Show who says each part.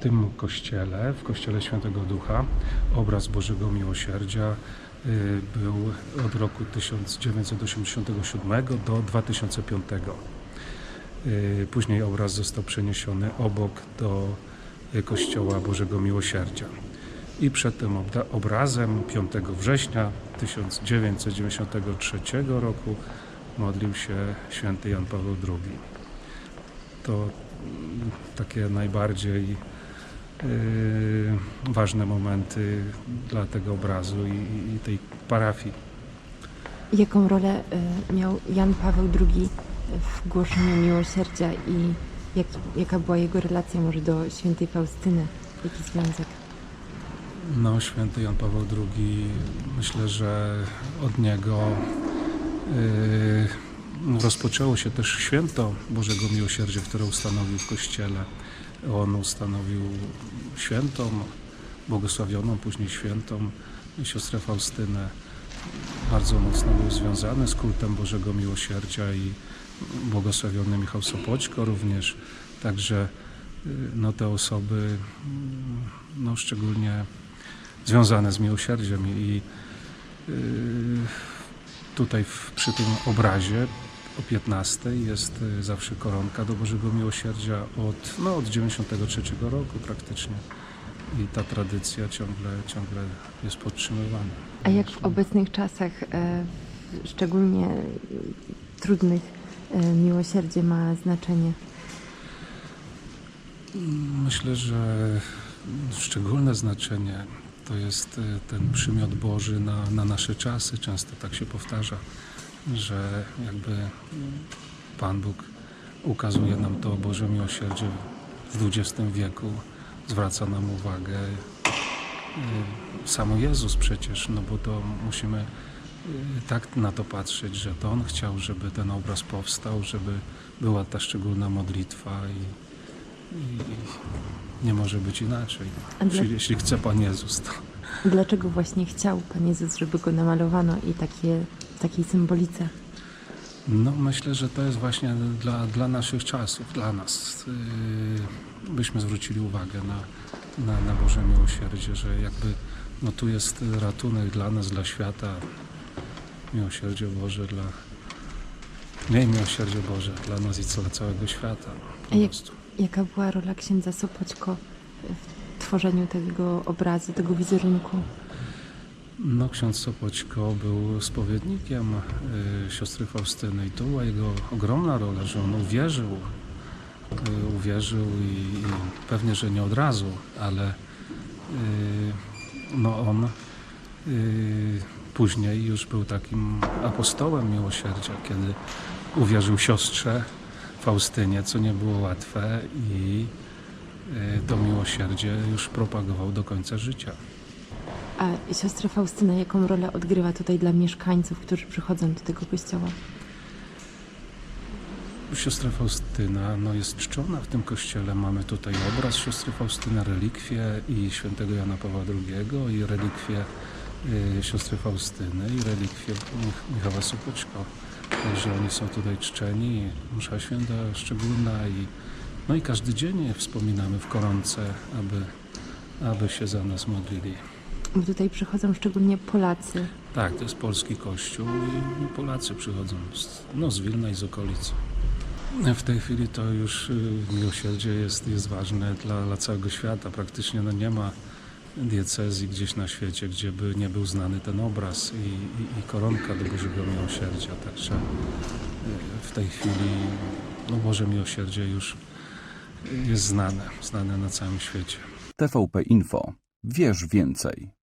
Speaker 1: tym kościele, w kościele Świętego Ducha, obraz Bożego Miłosierdzia y, był od roku 1987 do 2005. Y, Później obraz został przeniesiony obok do y, kościoła Bożego Miłosierdzia. I przed tym obra- obrazem 5 września 1993 roku modlił się święty Jan Paweł II. To mm, takie najbardziej ważne momenty dla tego obrazu i, i tej parafii.
Speaker 2: Jaką rolę y, miał Jan Paweł II w głoszeniu miłosierdzia i jak, jaka była jego relacja może do świętej Faustyny? Jaki związek?
Speaker 1: No, święty Jan Paweł II, myślę, że od niego yy, rozpoczęło się też święto Bożego Miłosierdzia, które ustanowił w Kościele. On ustanowił świętą, błogosławioną, później świętą siostrę Faustynę. Bardzo mocno był związany z kultem Bożego Miłosierdzia i błogosławiony Michał Sopoćko również. Także yy, no, te osoby mm, no, szczególnie związane z miłosierdziem i yy, tutaj w, przy tym obrazie o 15 jest y, zawsze koronka do Bożego Miłosierdzia od, no, od 93 roku praktycznie i ta tradycja ciągle, ciągle jest podtrzymywana.
Speaker 2: A jak w obecnych czasach, e, szczególnie e, trudnych, e, miłosierdzie ma znaczenie?
Speaker 1: Myślę, że szczególne znaczenie to jest y, ten przymiot Boży na, na nasze czasy. Często tak się powtarza, że jakby Pan Bóg ukazuje nam to Boże miłosierdzie w XX wieku, zwraca nam uwagę. y, Samo Jezus przecież, no bo to musimy y, tak na to patrzeć, że to On chciał, żeby ten obraz powstał, żeby była ta szczególna modlitwa i, i nie może być inaczej.
Speaker 2: Dla-
Speaker 1: Jeśli, chce Pan Jezus, to
Speaker 2: Dlaczego właśnie chciał Pan Jezus, żeby go namalowano i takie, takiej symbolice?
Speaker 1: no, myślę, że to jest właśnie dla, dla naszych czasów, dla nas. Yy, byśmy zwrócili uwagę na, na, na Boże miłosierdzie, że jakby no, tu jest ratunek dla nas, dla świata. Miłosierdzie Boże dla... Miej miłosierdzie Boże dla nas i dla całego świata. Po
Speaker 2: jak-
Speaker 1: prostu.
Speaker 2: Jaka była rola księdza Sopoćko w tworzeniu tego obrazu, tego wizerunku?
Speaker 1: No, ksiądz Sopoćko był spowiednikiem y, siostry Faustyny i to była jego ogromna rola, że on uwierzył, y, uwierzył i, i pewnie, że nie od razu, ale y, no on później już był takim apostołem miłosierdzia, kiedy uwierzył siostrze Faustynie, co nie było łatwe i to miłosierdzie już propagował do końca życia.
Speaker 2: A siostra Faustyna jaką rolę odgrywa tutaj dla mieszkańców, którzy przychodzą do tego kościoła?
Speaker 1: Siostra Faustyna no, jest czczona w tym kościele. Mamy tutaj obraz siostry Faustyny, relikwie i świętego Jana Pawła II i relikwie y, siostry Faustyny i relikwie Mich- Michała Sopoćko. Także oni są tutaj czczeni. Msza święta szczególna i no i każdy dzień wspominamy w koronce, aby, aby się za nas modlili.
Speaker 2: Bo tutaj przychodzą szczególnie Polacy.
Speaker 1: Tak, to jest polski kościół i, Polacy przychodzą z, no, z Wilna i z okolic. W tej chwili to już y, miłosierdzie jest, jest ważne dla, dla całego świata. Praktycznie no, nie ma diecezji gdzieś na świecie, gdzie by nie był znany ten obraz i, i, i koronka do Bożego Miłosierdzia. Także y, w tej chwili no, Boże Miłosierdzie już jest znane, znane na całym świecie.
Speaker 3: TVP Info. Wierz więcej.